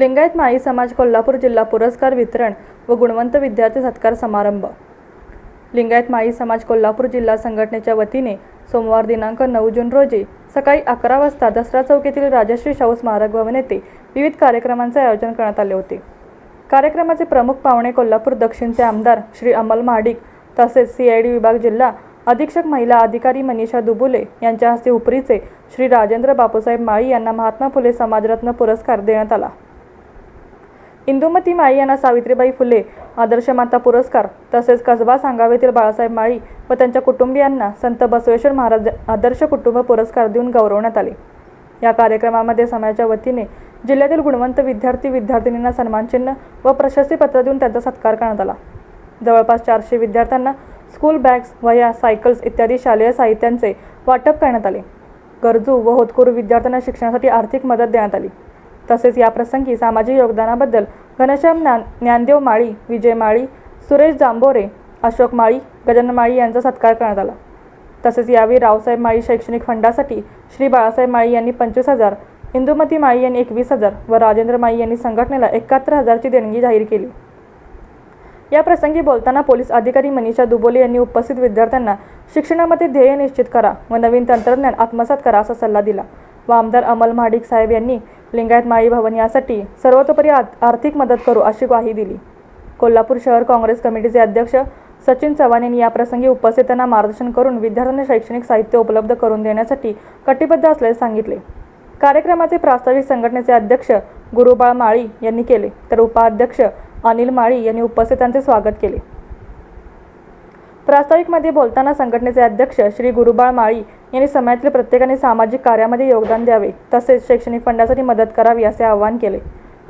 लिंगायत माई समाज कोल्हापूर जिल्हा पुरस्कार वितरण व गुणवंत विद्यार्थी सत्कार समारंभ. लिंगायत माई समाज कोल्हापूर जिल्हा संघटनेच्या वतीने सोमवार दिनांक नऊ जून रोजी सकाळी अकरा वाजता दसरा चौक येथील राजश्री शाहू स्मारक भवन येथे विविध कार्यक्रमांचे आयोजन करण्यात आले होते. कार्यक्रमाचे प्रमुख पाहुणे कोल्हापूर दक्षिणचे आमदार श्री अमल महाडिक तसेच सी आय डी विभाग जिल्हा अधीक्षक महिला अधिकारी मनीषा दुबुले यांच्या हस्ते उपरीचे श्री राजेंद्र बापूसाहेब माळी यांना महात्मा फुले समाजरत्न पुरस्कार देण्यात आला. इंदुमती माळी यांना सावित्रीबाई फुले आदर्श माता पुरस्कार तसेच कसबा सांगावेतील बाळासाहेब माळी व त्यांच्या कुटुंबियांना संत बसवेश्वर महाराज आदर्श कुटुंब पुरस्कार देऊन गौरवण्यात आले. या कार्यक्रमामध्ये समाजाच्या वतीने जिल्ह्यातील गुणवंत विद्यार्थी विद्यार्थिनींना सन्मानचिन्ह व प्रशस्तीपत्र देऊन त्यांचा सत्कार करण्यात आला. जवळपास चारशे विद्यार्थ्यांना स्कूल बॅग्स वह्या सायकल्स इत्यादी शालेय साहित्यांचे वाटप करण्यात आले. गरजू व होतकरू विद्यार्थ्यांना शिक्षणासाठी आर्थिक मदत देण्यात आली. तसेच या प्रसंगी सामाजिक योगदानाबद्दल घनश्याम ज्ञान ज्ञानदेव माळी विजय माळी सुरेश जांभोरे अशोक माळी गजानन माळी यांचा सत्कार करण्यात आला. तसेच यावेळी रावसाहेब माळी शैक्षणिक फंडासाठी श्री बाळासाहेब माळी यांनी पंचवीस हजार इंदुमती माळी यांनी एकवीस हजार व राजेंद्र माळी यांनी संघटनेला एकाहत्तर हजारची देणगी जाहीर केली. या प्रसंगी बोलताना पोलीस अधिकारी मनीषा दुबोले यांनी उपस्थित विद्यार्थ्यांना शिक्षणामध्ये ध्येय निश्चित करा व नवीन तंत्रज्ञान आत्मसात करा असा सल्ला दिला व आमदार अमल महाडिक साहेब यांनी लिंगायत माळी भवन यासाठी सर्वतोपरी आत- आर्थिक मदत करू अशी ग्वाही दिली. कोल्हापूर शहर काँग्रेस कमिटीचे अध्यक्ष सचिन चव्हाण यांनी याप्रसंगी उपस्थितांना मार्गदर्शन करून विद्यार्थ्यांना शैक्षणिक साहित्य उपलब्ध करून देण्यासाठी कटिबद्ध असल्याचे सांगितले. कार्यक्रमाचे प्रास्ताविक संघटनेचे अध्यक्ष गुरुबाळ माळी यांनी केले तर उपाध्यक्ष अनिल माळी यांनी उपस्थितांचे स्वागत केले. प्रास्ताविकमध्ये बोलताना संघटनेचे अध्यक्ष श्री गुरुबाळ माळी यांनी समाजातील प्रत्येकाने सामाजिक कार्यामध्ये योगदान द्यावे तसेच शैक्षणिक फंडासाठी मदत करावी असे आवाहन केले.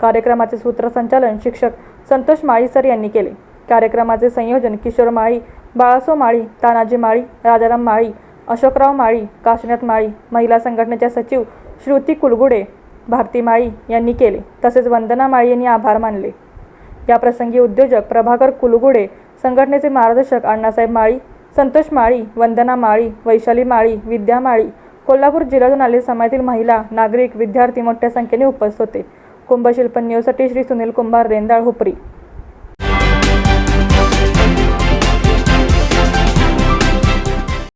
कार्यक्रमाचे सूत्रसंचालन शिक्षक संतोष माळी सर यांनी केले. कार्यक्रमाचे संयोजन किशोर माळी बाळासो माळी तानाजी माळी राजाराम माळी अशोकराव माळी काशीनाथ माळी महिला संघटनेच्या सचिव श्रुती कुलगुडे भारती माळी यांनी केले. तसेच वंदना माळी यांनी आभार मानले. याप्रसंगी उद्योजक प्रभाकर कुलगुडे संघटनेचे मार्गदर्शक अण्णासाहेब माळी संतोष माळी वंदना माळी वैशाली माळी विद्या माळी कोल्हापूर जिल्ह्यातून आलेले समाजातील महिला नागरिक विद्यार्थी मोठ्या संख्येने उपस्थित होते. कुंभशिल्प न्यूजसाठी श्री सुनील कुंभार रेंदाळ हुपरी.